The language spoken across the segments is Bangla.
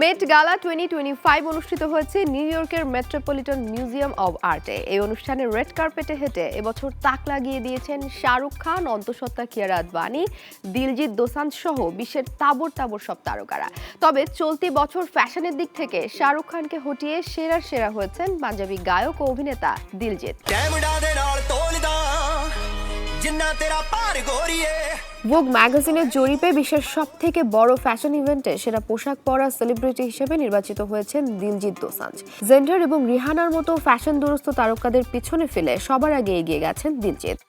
মেট গালা টোয়েন্টি টোয়েন্টি ফাইভ অনুষ্ঠিত হয়েছে নিউ ইয়র্কের মেট্রোপলিটন মিউজিয়াম অব আর্টে এই অনুষ্ঠানে রেড কার্পেটে হেঁটে এবছর তাক লাগিয়ে দিয়েছেন শাহরুখ খান অন্তঃসত্ত্বা কিয়ারা আদবানি দিলজিৎ দোসাঞ্জ সহ বিশ্বের তাবর তাবর সব তারকারা তবে চলতি বছর ফ্যাশনের দিক থেকে শাহরুখ খানকে হটিয়ে সেরার সেরা হয়েছেন পাঞ্জাবি গায়ক ও অভিনেতা দিলজিৎ ਡੈਮੰਡਾਂ ਦੇ ਨਾਲ ਤੋਲਦਾ ਜਿੰਨਾ ਤੇਰਾ ਭਾਰ ਗੋਰੀਏ ভোগ ম্যাগাজিনের জরিপে বিশ্বের সব থেকে বড় ফ্যাশন ইভেন্টে সেরা পোশাক পরা সেলিব্রিটি হিসেবে নির্বাচিত হয়েছেন দিলজিৎ দোসাঞ্জ। জেন্ডার এবং রিহানার মতো ফ্যাশন দুরস্ত তারকাদের পিছনে ফেলে সবার আগে এগিয়ে গেছেন দিলজিৎ।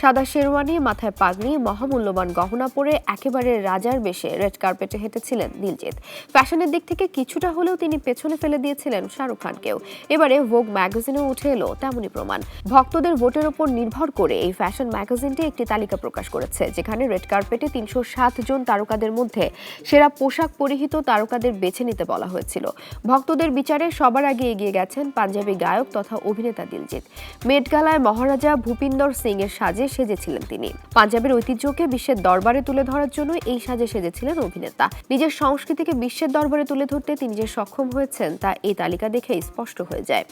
সাদা শেরওয়ানি, মাথায় পাগড়ি, মহামূল্যবান গহনা পরে একেবারে রাজার বেশে রেড কার্পেটে হেঁটেছিলেন দিলজিৎ। ফ্যাশনের দিক থেকে কিছুটা হলেও তিনি পেছনে ফেলে দিয়েছিলেন শাহরুখ খানকেও। এবারে ভোগ ম্যাগাজিনেও উঠে এলো তেমনই প্রমাণ। ভক্তদের ভোটের ওপর নির্ভর করে এই ফ্যাশন ম্যাগাজিনটি একটি তালিকা প্রকাশ করেছে, যেখানে রেড কার্পেটে তিনশো সাত জন তারকাদের মধ্যে সেরা পোশাক পরিহিত তারকাদের বেছে নিতে বলা হয়েছিল। ভক্তদের বিচারে সবার আগে এগিয়ে গেছেন পাঞ্জাবি গায়ক তথা অভিনেতা দিলজিৎ। মেট গালায় মহারাজা ভূপিন্দর সিং এর সাজে সেজেছিলেন তিনি। পাঞ্জাবের ঐতিহ্যকে বিশ্বের দরবারে তুলে ধরার জন্য এই সাজে সেজেছিলেন অভিনেতা। নিজের সংস্কৃতিকে বিশ্বের দরবারে তুলে ধরতে তিনি যে সক্ষম হয়েছেন, তা এই তালিকা দেখে স্পষ্ট হয়ে যায়।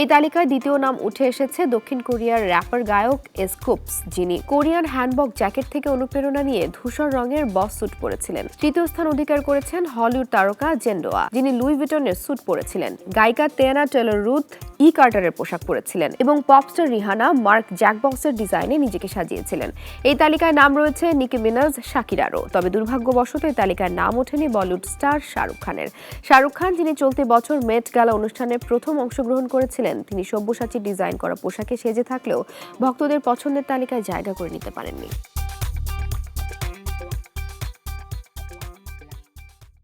এই তালিকায় দ্বিতীয় নাম উঠে এসেছে দক্ষিণ কোরিয়ার র্যাপার গায়ক এসকুপস যিনি কোরিয়ান হ্যান্ডবক জ্যাকেট থেকে অনুপ্রেরণা নিয়ে ধূসর রঙের বস স্যুট পরেছিলেন। তৃতীয় স্থান অধিকার করেছেন হলিউড তারকা জেন্ডোয়া যিনি লুই ভিটনের স্যুট পরেছিলেন। গায়িকা তেয়ানা টেলর রুথ ই কার্টারের পোশাক পরেছিলেন এবং পপস্টার রিহানা মার্ক জ্যাকবক্সের ডিজাইনে নিজেকে সাজিয়েছিলেন। এই তালিকায় নাম রয়েছে নিকি মিনাজ শাকিরারও তবে দুর্ভাগ্যবশত এই তালিকায় নাম ওঠেনি বলিউড স্টার শাহরুখ খানের। শাহরুখ খান, যিনি চলতি বছর মেট গালা অনুষ্ঠানে প্রথম অংশগ্রহণ করেছিলেন, তিনি সব্যসাচী ডিজাইন করা পোশাকে সেজে থাকলেও ভক্তদের পছন্দের তালিকায় জায়গা করে নিতে পারেননি।